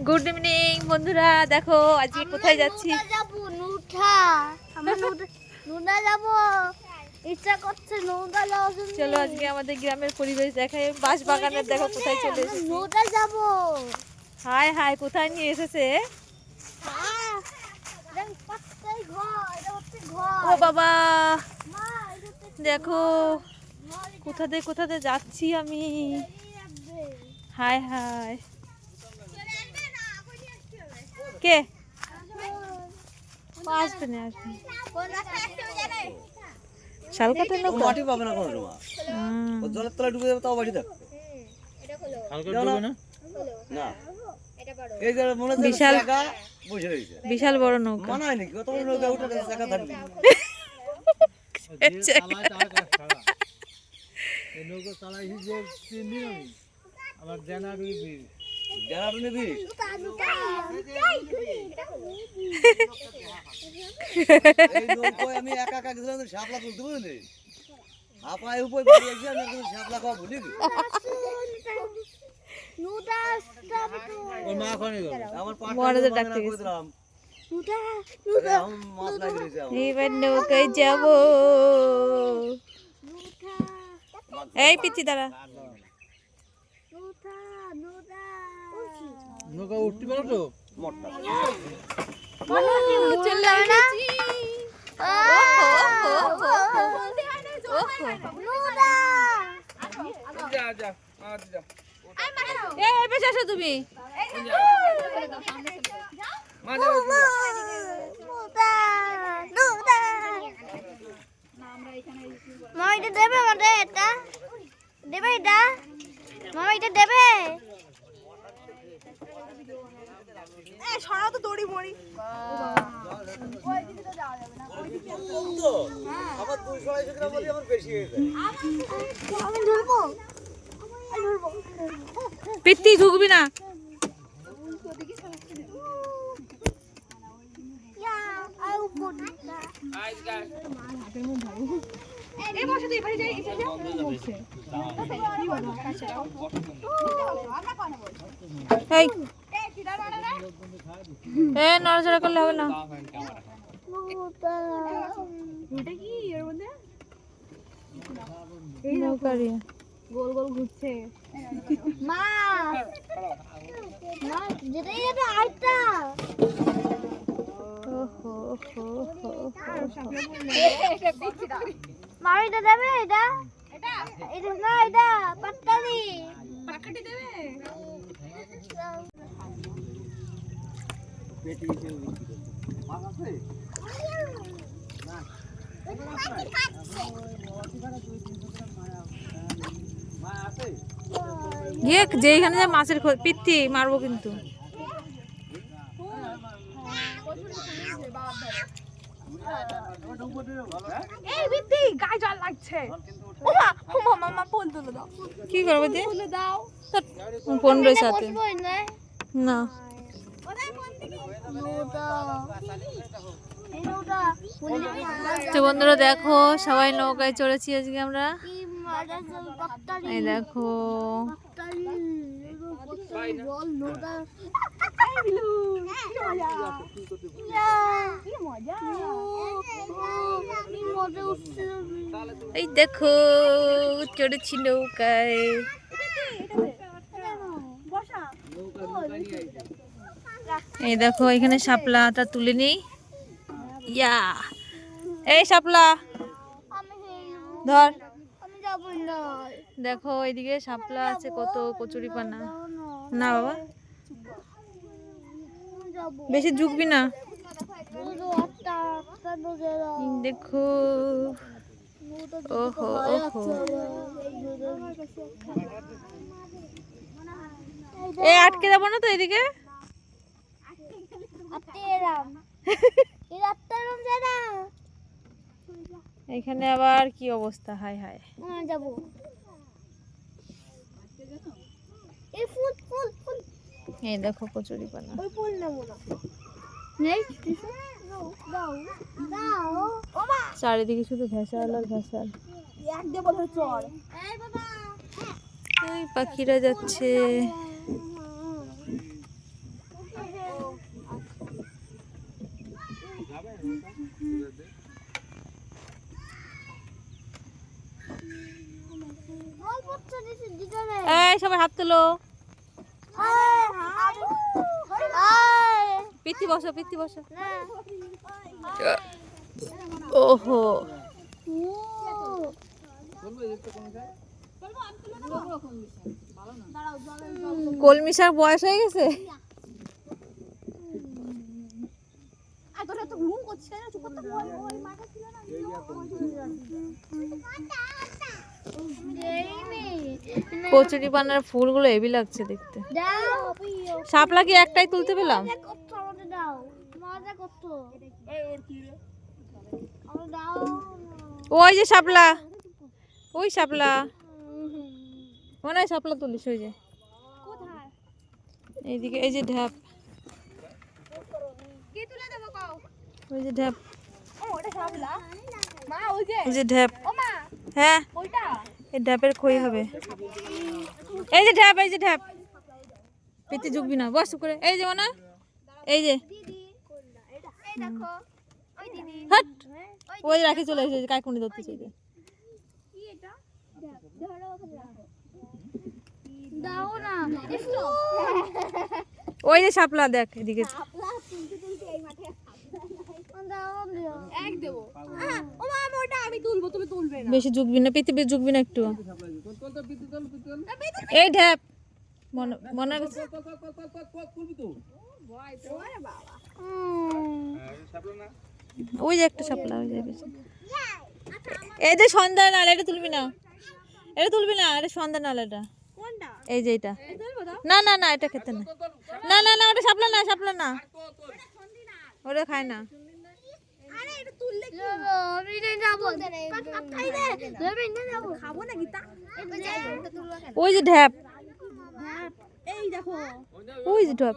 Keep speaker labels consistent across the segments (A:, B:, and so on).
A: Good evening বন্ধুরা। দেখো আজকে কোথায় যাচ্ছি? চলো আজকে আমাদের গ্রামের পরিবেশ দেখায় বাঁশ বাগানের দেখো কোথায় চলে এসেছি। হাই হাই কোথায় নিয়ে এসেছে? ও বাবা। দেখো কোথাতে কোথাতে যাচ্ছি আমি।
B: বেরিয়ে আসবে।
A: কে? আসবে না আসবে
C: মাটি পাবে না কোনো সময়। ও জলের তলায় ডুবে যাবে তাও মনে
A: বিশাল- বিশাল বড় নৌকা।
C: নৌকা? আমি একা একা গেছিলাম তো শাপলা তুলতে বুঝলি আপায়
A: এই পিচ্ছি দাঁড়া।
D: নৌকা উঠতে পারো তো?
A: তুমি
B: মা এটা দেবে এটা? দেবে মামা এটা দেবে?
C: তো, আমার দুইশো আড়াইশো গ্রাম বলি আমার বেশি হয়ে যায়।
B: আমি ধরবো আমি ধরবো
A: পিত্তি ঢুকবি না
B: ইয়া আই
A: এই এ নড়াচড়া করলে হবে না। নৌকারি।
B: মা! মা যেটাই এটা আইটা
A: ওহো হো হো
B: মা এটা দেবে? এটা এটা এটা না
A: গিয়ে যেখানে যে মাছের পিত্তি মারবো কিন্তু। কি করব পনেরোই সাথে
B: না।
A: তো বন্ধুরা দেখো, সবাই নৌকায় চড়েছি আজকে আমরা। এই দেখো।
B: এই
A: দেখো, চড়েছি নৌকায়।
B: বসা
A: এই দেখো, এখানে শাপলা তা তুলে নিই। ইয়া। এই শাপলা। ধর। দেখো এইদিকে শাপলা আছে, কত কচুরি পানা।
B: না,
A: বাবা। বেশি ঝুঁকবি না। দেখো। ওহো ওহো। এই আটকে যাব না তো এদিকে
B: আত্মেরাম এই আত্মেরাম যায় না
A: এখানে আবার কি অবস্থা? হাই হাই।
B: যাব। এই ফুল ফুল ফুল।
A: এই দেখো কচুরি পানা। চারিদিকে শুধু ভেসাল আর ভেসাল।
B: এই
A: পাখিরা যাচ্ছে। তোলো
B: আয়, আয়।
A: পিত্তি বসো পিত্তি বসো ওহো
B: ও।
A: কলমি শাক বয়স হয়ে গেছে
B: এই মেয়ে।
A: কচুরি পানার ফুলগুলো হেভি লাগছে দেখতে। শাপলা কি একটাই তুলতে পেলাম। ওই যে শাপলা। ওই শাপলা। মনে হয় শাপলা তুলিস ওই যে। এইদিকে এই যে ঢ্যাপ। ওই যে ঢ্যাপ। যে ঢ্যাপ। হ্যাঁ। এই ঢ্যাপের খই হবে। এই যে ঢ্যাপ এই যে ঢ্যাপ। পেতে ঝুঁকবি না বস করে এই যে না এই যে।
B: ওই
A: হাট ওই যে রাখি চলে এসেছে কাকুনি ধরতে চাইছে বেশি ঝুঁকবি না পৃথিবী ঝুঁকবি না একটু। এই ঢ্যাপ মনে মনে ওই যে একটা শাপলা, ওই যে এই যে সন্ধ্যা নালা, এটা তুলবি না। এটা তুলবি না, এটা সন্ধ্যা নালা এটা। এই যে এটা। না না না, এটা খেতে না। না না না, ওটা সাপলা না সাপলা না। ওটা খায় না।
B: যাব, আমি নিয়ে যাব। খাই দে। আমি নিয়ে যাব।
A: ওই যে ঢ্যাপ। ওই যে ঢ্যাপ।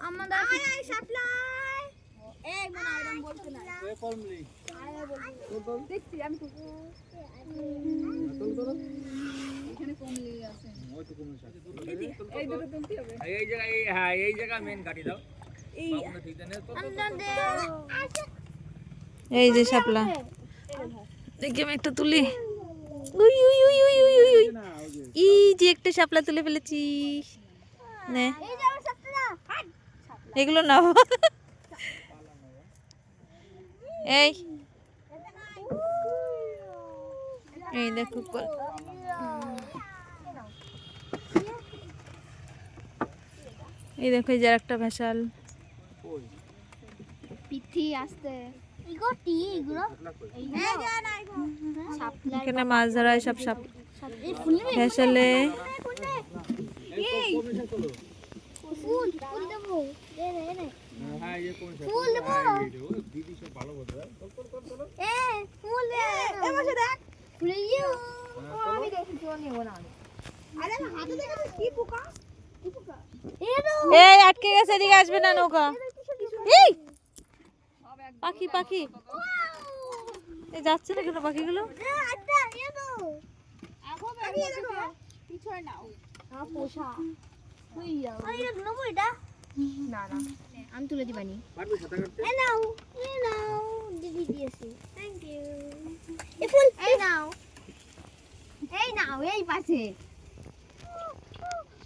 B: আমাদের
D: এই জায়গা এই হ্যাঁ এই জায়গা মেন কাটি দাও।
A: এই যে শাপলা। দেখি আমি একটা তুলি। উই উই উই উই উই উই উই। ই যে একটা শাপলা তুলে ফেলেছি। নে। এগুলো নাও। এই। এই দেখো এই দেখো এই যে একটা ভেসাল।
B: পিঠি আসতে। ইগো ইগুলো এই যা না ইগো সাপলা
A: এখানে মাছ ধরা সাপ
D: হ্যাঁ এই কোন
B: ফুল দেবো।
D: দিদি সব ভালো বলতে
B: এ ফুল দে। এ বসে দেখ। ফুল ইউ আমি দেখি তো নেব না আরে হাতে দেখে কি পোকা? কি পোকা? এ নো
A: এই আটকে গেছে এদিকে আসবে না নৌকা। এই পাখি পাখি। এই যাচ্ছে না কেন পাখিগুলো?
B: নো আমি তুলে দিবানি
D: পারবে সাঁতার কাটতে
B: এই নাও নাও দিদি দিয়েছি থ্যাংক ইউ এই ফুল এই নাও এই নাও এই পাশে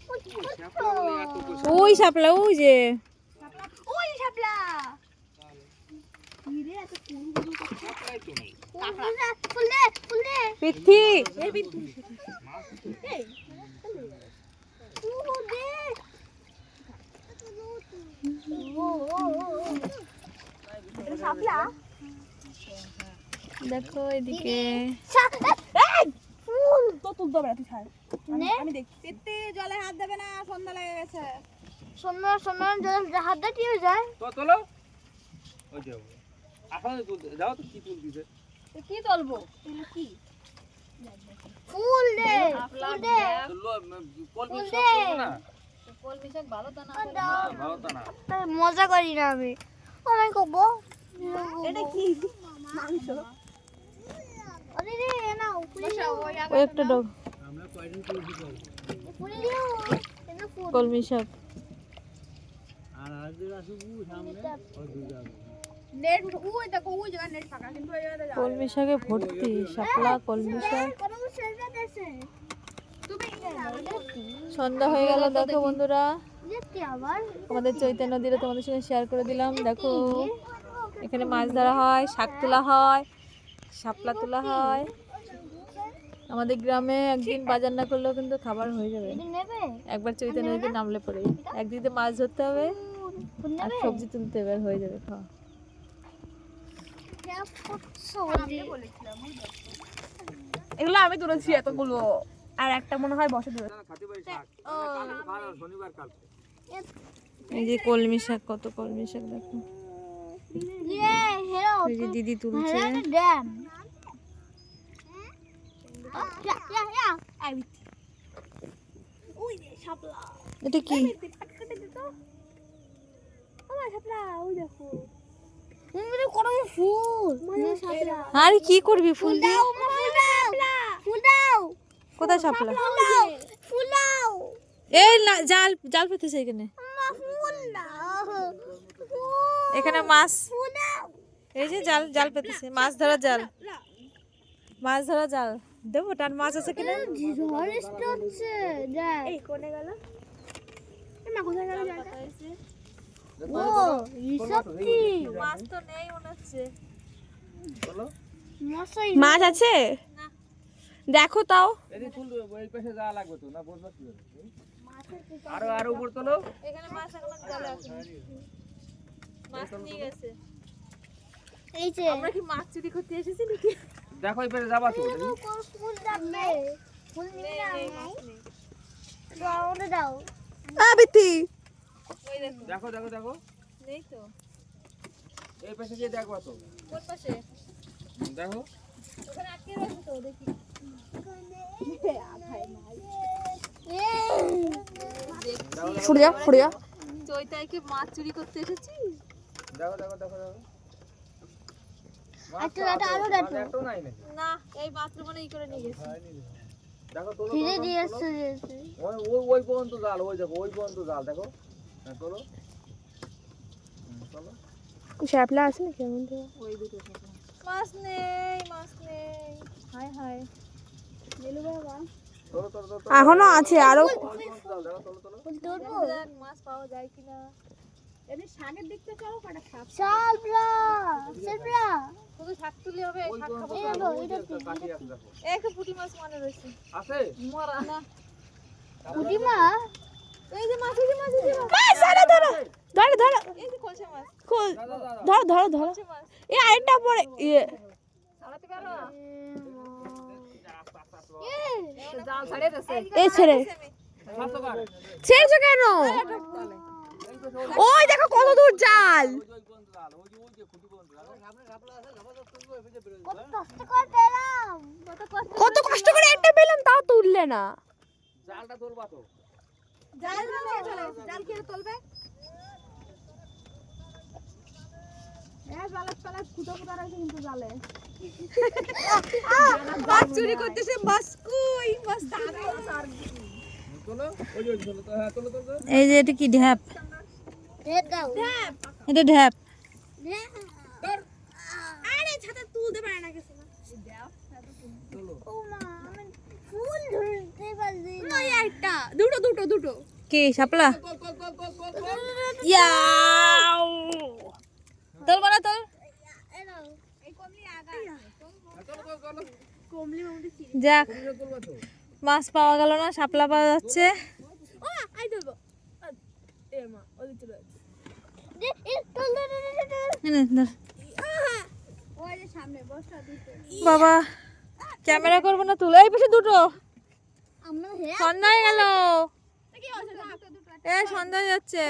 A: ওই শাপলা ওই যে।
B: ওই শাপলা কি রে এত ফুলগুলো কাকড়া ফুল দে ফুল দে
A: পিথি। দেখো এদিকে।
B: ফুল
E: তো তুলতে হবে তুই ছাড় আমি পেতে জলে হাত দেবে না সন্ধ্যা লেগে গেছে।
B: সোনা সোনা যদি হাত দিয়ে কি হয়ে যায়।
D: তো চলো ওই যাও তুলতে যাও তো কি তুলতিছে?
E: কি তুলবো?
B: ফুল দে ফুল দে।
D: তুললো কল
B: ফুল
D: বিশ
B: দে।
D: না। ভালো তা না?
B: মজা করি না আমি। আমি করব
E: এটা কি? মাংস?
B: আরে রে ফুল
A: ওই একটা ডগ
B: ফুল দিও। ফুল।
A: কলমি শাক।
D: আর আজ আসবু সামনে।
E: নেট ওই দেখো ওই জায়গা নেট ফাঁকা কিন্তু ওই জায়গাটা
A: কলমি শাকে ভর্তি শাপলা কলমি শাক সন্ধ্যা হয়ে গেল দেখো বন্ধুরা। আমাদের চৈতন্য নদীটা তোমাদের সঙ্গে শেয়ার করে দিলাম দেখো। এখানে মাছ ধরা হয় শাক তোলা হয় শাপলা তোলা হয়। আমাদের গ্রামে একদিন বাজার না করলেও কিন্তু খাবার হয়ে যাবে। একবার চৈতন্য নদীতে নামলে পরে। একদিকে মাছ ধরতে হবে আর সবজি তুলতে হবে হয়ে যাবে খাওয়া।
E: এগুলো আমি তুলেছি এতগুলো। আর একটা মনে হয় বসে ধরে।
D: খাতে পারি শাক। কালকে ভালো শনিবার কালকে
A: এই যে কলমি শাক কত কলমি শাক দেখো।
B: ইয়ে
A: দিদি তুলছে। এটা কি?
B: ওই দেখো। ফুল।
A: আর কি করবি ফুল দিয়ে?
B: ফুল দাও ফুল দাও
A: কোথায়
B: দাও
A: এই না- জাল জাল পেতেছে এখানে। এখানে মাছ। এই যে জাল জাল পেতেছে। মাছ ধরা জাল। মাছ ধরা জাল। দেবো টান মাছ আছে কিনা?
B: ঝড় হচ্ছে। এই কোনে গেল? মা কোথায় গেল ও
A: মাছ তো নেই মনে হচ্ছে।
E: মাছ আছে? দেখো তাও।
D: এদিকে ফুল পাশে যাওয়া লাগবে তো না বসবা কি করে? আরও আরও উপর তোলো।
A: এখানে মাছ এখন জালে আছে মাছ নিয়ে গেছে।
B: এই যে।
A: আমরা কি মাছ চুরি করতে এসেছি নাকি?
D: দেখো এই পাশে যাবা তো দেখি।
B: ফুল যাবে ফুল নিবি না দাও।
E: আবিতি
A: ওই দেখো।
D: দেখো দেখো দেখো।
A: নেই তো।
D: এই পাশে গিয়ে দেখবা তো
A: কোন পাশে?
D: দেখো।
A: ওখানে আটকে রয়েছে তো দেখি।
E: সরে যা সরে যা।
A: চৈতাই কি মাছ চুরি করতে এসেছি?
D: দেখো দেখো দেখো দেখো।
B: আচ্ছা
D: আরও
A: না এই মাত্র মানে ই করে নিয়ে গেছে।
D: দেখো
B: এসছে
D: ওই ওই পর্যন্ত জাল ওই দেখো ওই পর্যন্ত জাল দেখো।
E: শ্যাপলা আছে নাকি এমন তো
A: ওই দুটো মাছ নেই মাছ নেই। হাই হাই
D: তোলো তোলো
E: এখনও আছে
A: আরও মাছ পাওয়া যায় কিনা। পুঁটি মাছ মনে রয়েছে। মরা। না
B: পুটিমা
A: এই যে মাছ এই যে মাছ এই
E: ধরো ধরো। ধরো ধরো।
A: এই যে কলসা মাছ
E: খোল
D: দাদা দাদা
E: ধরো ধরো ধরো। এই আরেকটা পরে ইয়ে
A: সারাতে পারো
E: এই ছেড়ে। ছেড়েছো কেন? ওই দেখো কত দূর জাল।
B: কত কষ্ট করে
E: একটা পেলাম তাও তুললে না।
D: জালটা তুলবা তো।
E: জাল জাল কে তুলবে? মাছ চুরি করতেছে মাছ কই মাছ
D: তোলো ওই যে ওই তোলো তো হ্যাঁ তোলো তোলো তোলো।
A: এই যে এটা কি ঢ্যাপ? এটা ঢ্যাপ।
E: আরে ছাতা তুলতে পারে না কিছু।
B: ও মা।
E: একটা। দুটো দুটো দুটো।
A: কি শাপলা? ইয়াও! যাক মাছ পাওয়া গেল না শাপলা পাওয়া যাচ্ছে। বাবা ক্যামেরা করব না তুলো। এই পাশে দুটো। সন্ধ্যা হয়ে গেল এ সন্ধ্যা যাচ্ছে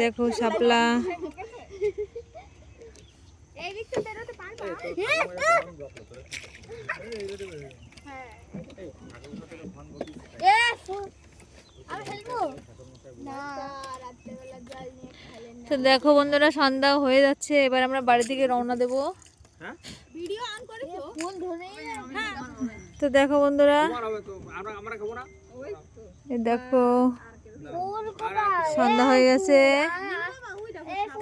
A: দেখো শাপলা
E: এই দিকটা বেরোতে পারবা
B: এ ফুল আমি খেলব না রাত্রেবেলা জল নিয়ে খেলেন
A: তো দেখো বন্ধুরা সন্ধ্যা হয়ে যাচ্ছে এবার আমরা বাড়ি থেকে রওনা দেবো
D: হ্যাঁ
E: ভিডিও অন
B: ধরে
A: তো দেখো বন্ধুরা
D: তোমার হবে তো আমরা আমরা খাব না
A: এই দেখো সন্ধ্যা হয়ে গেছে।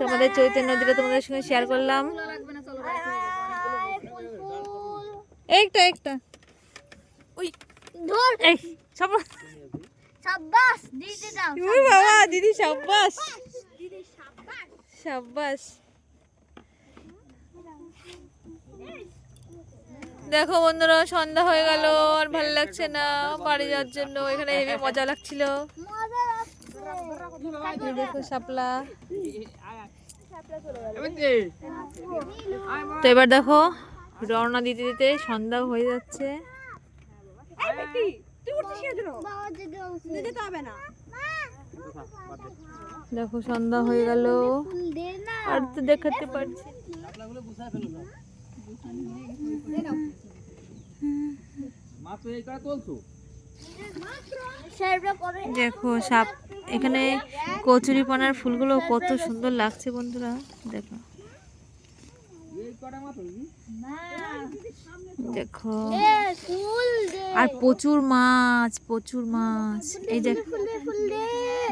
A: তোমাদের চৈতন্য নদীটা তোমাদের সঙ্গে শেয়ার করলাম।
B: ফুল ফুল।
A: একটা একটা ওই
B: ধর।
A: এই
B: দিতে দাও
A: বাবা দিদি সাব্বাস। সাব্বাস। দেখো বন্ধুরা সন্ধ্যা হয়ে গেল আর ভালো লাগছে না বাড়ি যাওয়ার জন্য এখানে হেভি মজা লাগছিল। দেখো শাপলা। তো এবার দেখো রওনা দিতে দিতে সন্ধ্যা হয়ে যাচ্ছে। দেখো সন্ধ্যা হয়ে গেল। আর তো দেখাতে পারছি দেখো, সাপ, এখানে কচুরিপানার ফুলগুলো কত সুন্দর লাগছে বন্ধুরা, দেখো। দেখো। আর প্রচুর মাছ প্রচুর মাছ, এই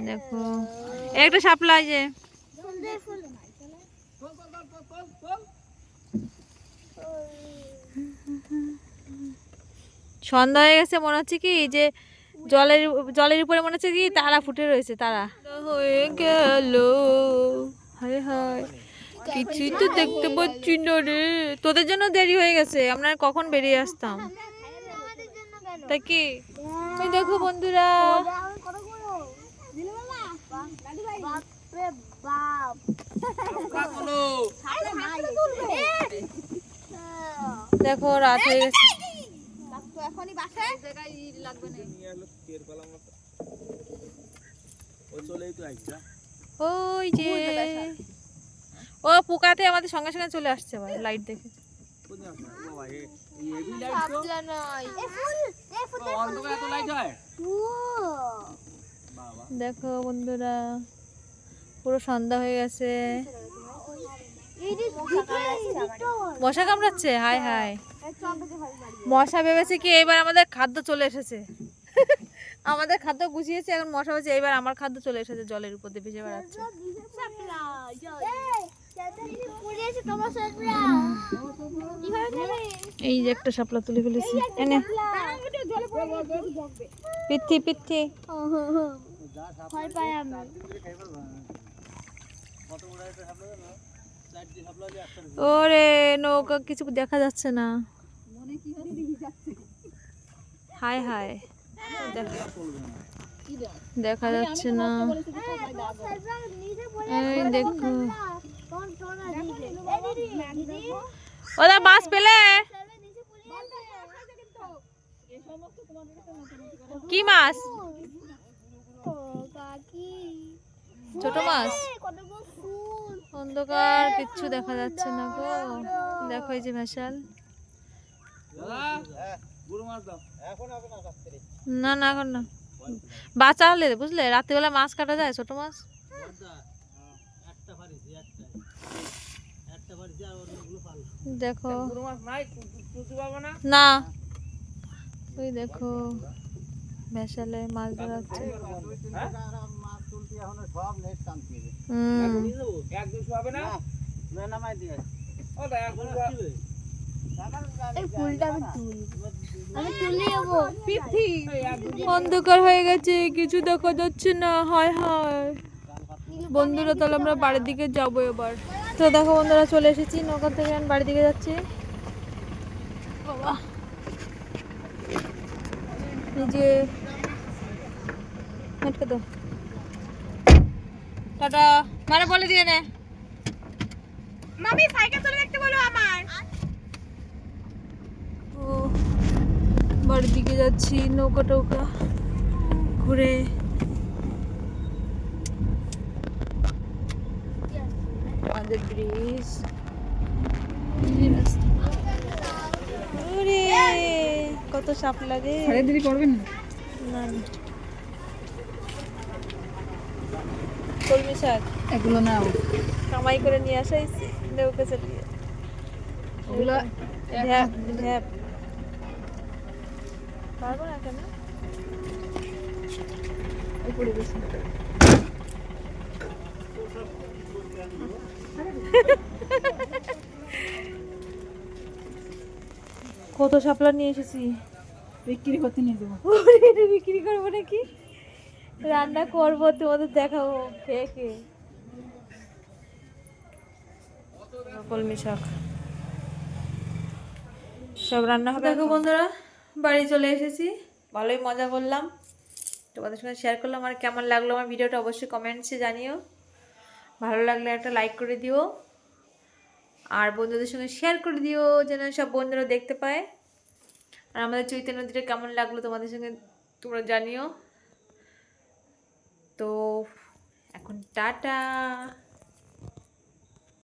A: দেখো। এই একটা এই যে
B: ফুল দে ফুল
A: সন্ধ্যা হয়ে গেছে, মনে হচ্ছে কি যে জলের জলের উপরে মনে হচ্ছে কি তারা ফুটে রয়েছে, তারা। হয়ে গেল। হায় হায়, কিছুই তো দেখতে পাচ্ছি না রে। তোদের জন্য দেরি হয়ে গেছে, আমরা কখন বেরিয়ে আসতাম? তাই কি? দেখো বন্ধুরা। দেখো, রাত হয়ে গেছে।
B: তো এখনই বাসায়?
D: নিয়ে আসলো তেল পালা মতো। ও চলেই তো আইছা
A: ওই যে ও পোকাতে আমাদের সঙ্গে সঙ্গে চলে আসছে আবার লাইট দেখে।
D: হয়?
A: দেখো বন্ধুরা পুরো সন্ধ্যা হয়ে গেছে। মশা কামড়াচ্ছে? হাই হাই মশা ভেবেছে কি এবার আমাদের খাদ্য চলে এসেছে। আমাদের খাদ্য গুছিয়েছে, এখন মশা হচ্ছে এবার আমার খাদ্য চলে এসেছে জলের উপর দিয়ে ভেসে বেড়াচ্ছে।
B: সাপলা
A: এই যে একটা শাপলা তুলে ফেলেছি। পিথি পিথি ওরে, নৌকা কিছু দেখা যাচ্ছে না। হাই হাই দেখা যাচ্ছে না। দেখো। ওরা মাছ পেলে? কি মাছ? ছোট মাছ? অন্ধকার, কিচ্ছু দেখা যাচ্ছে না গো। দেখো এই যে ভেসাল
D: দাদা গুরু মাছ দাও
C: এখন হবে না
A: না এখন না বাঁচা হলে বুঝলে রাত্রিবেলা মাছ কাটা যায় ছোট মাছ দেখো
D: না
A: ওই দেখো ভেসালে মাছ ধরা হচ্ছে
C: এখন সব নেট হবে
A: হুম
B: ফুলটা আমি তুলি। আমি তুলি যাব
A: অন্ধকার হয়ে গেছে কিছু দেখা যাচ্ছে না। হায় হায়। বন্ধুরা তাহলে আমরা বাড়ির দিকে যাব এবার। তো দেখো বন্ধুরা চলে এসেছি। নৌকা থেকে আমি বাড়ির দিকে যাচ্ছি। বাবা যে আটকে দাও টাটা। মানে বলে দিয়ে নে।
E: মামি সাইকেল চলে দেখতে বলো আমার।
A: বাড়ির দিকে যাচ্ছি নৌকা টৌকা ঘুরে। আমাদের ব্রিজ। কত সাপ লাগে।
E: দিদি করবেন না।
A: কলমি শাক।
E: এগুলো নাও।
A: কামাই করে নিয়ে আসা হয়েছে নৌকা চালিয়ে। ঢ্যাপ ঢ্যাপ পারব না কেন? এই কত শাপলা নিয়ে এসেছি?
E: বিক্রি করতে নিয়ে যাব।
A: এটা বিক্রি করব নাকি? রান্না করব তোমাদের দেখাবো খেয়ে খেয়ে। কলমি শাক। সব রান্না হবে দেখো বন্ধুরা বাড়ি চলে এসেছি। ভালোই মজা করলাম। তোমাদের সঙ্গে শেয়ার করলাম আর কেমন লাগল আমার ভিডিওটা অবশ্যই কমেন্টসে জানিও। ভালো লাগলে একটা লাইক করে দিও। আর বন্ধুদের সঙ্গে শেয়ার করে দিও যেন সব বন্ধুরা দেখতে পায়। আর আমাদের চৈতন্য নদীটা কেমন লাগল তোমাদের সঙ্গে তোমরা জানিও। তো এখন টাটা।